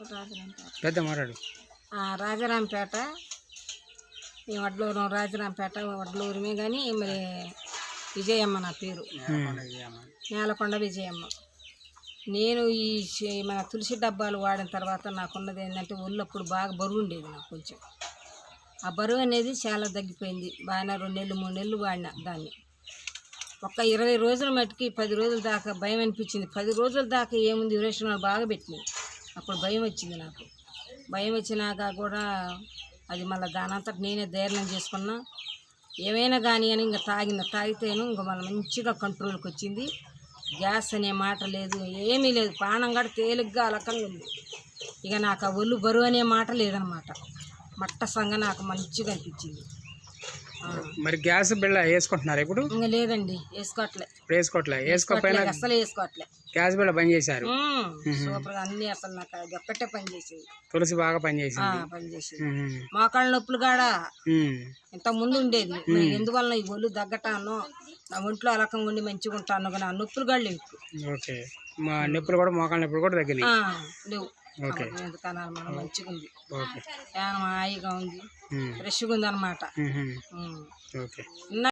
రాజరాంపేట పెద్ద మాట్లాడు ఆ, రాజరాంపేట ఈ వడ్లూరు రాజరాంపేట వడ్లూరుమే కానీ మరి విజయమ్మ నా పేరు. నేలకొండ విజయమ్మ. నేను ఈ మన తులసి డబ్బాలు వాడిన తర్వాత నాకున్నది ఏంటంటే ఒళ్ళు అప్పుడు బాగా బరువు ఉండేది నాకు కొంచెం. ఆ బరువు అనేది చాలా తగ్గిపోయింది. బాగా రెండు నెలలు మూడు నెలలు వాడిన దాన్ని. ఒక్క ఇరవై రోజుల మట్టుకి పది రోజుల దాకా భయం అనిపించింది. పది రోజుల దాకా ఏముంది? విరేచనాలు బాగా పెట్టినాయి. అప్పుడు భయం వచ్చింది నాకు. భయం వచ్చినాక కూడా అది మళ్ళీ దానంతట నేనే ధైర్యం చేసుకున్నా. ఏమైనా కానీ అని ఇంకా తాగిన తాగితేను ఇంకా మళ్ళీ మంచిగా కంట్రోల్కి వచ్చింది. గ్యాస్ అనే మాట లేదు ఏమీ లేదు. ప్రాణం కూడా తేలిగ్గా అలకంగా ఉంది. ఇక నాకు ఆ ఒళ్ళు బరువు అనే మాట లేదనమాట. మట్ట సంగ నాకు మంచిగా అనిపించింది. మరి గ్యాస్ బిళ్ళ వేసుకుంటున్నారు ఇప్పుడు? ఇంకా లేదండి వేసుకోవట్లే. ఇప్పుడు వేసుకోవట్లే. వేసుకోకపోయినా అసలు వేసుకోవట్లే. గ్యాస్ బిళ్ళ బంద్ చేశారు. మ్మ్. సూపర్గా అన్నీ అసలు నాకు అది ఒక్కటే పని చేసేది. తులసి బాగా ఆ, పనిచేసింది పని చేసేది. మోకాళ్ళ నొప్పులు కాడ. ఇంత ముందు ఉండేది. మరి ఎందువల్ల ఈ ఒళ్ళు తగ్గటానో నా ఒంట్లో అలకంగా ఉండి మంచిగా ఉంటాను కానీ ఆ నొప్పులు ఇప్పుడు. ఓకే. మా నొప్పులు కూడా మోకాళ్ళ నొప్పులు కూడా తగ్గినాయి. లేవు. మనం మంచిగా ఉంది ఫ్యాన్ హాయిగా ఉంది. ఫ్రెష్గా ఉంది అనమాట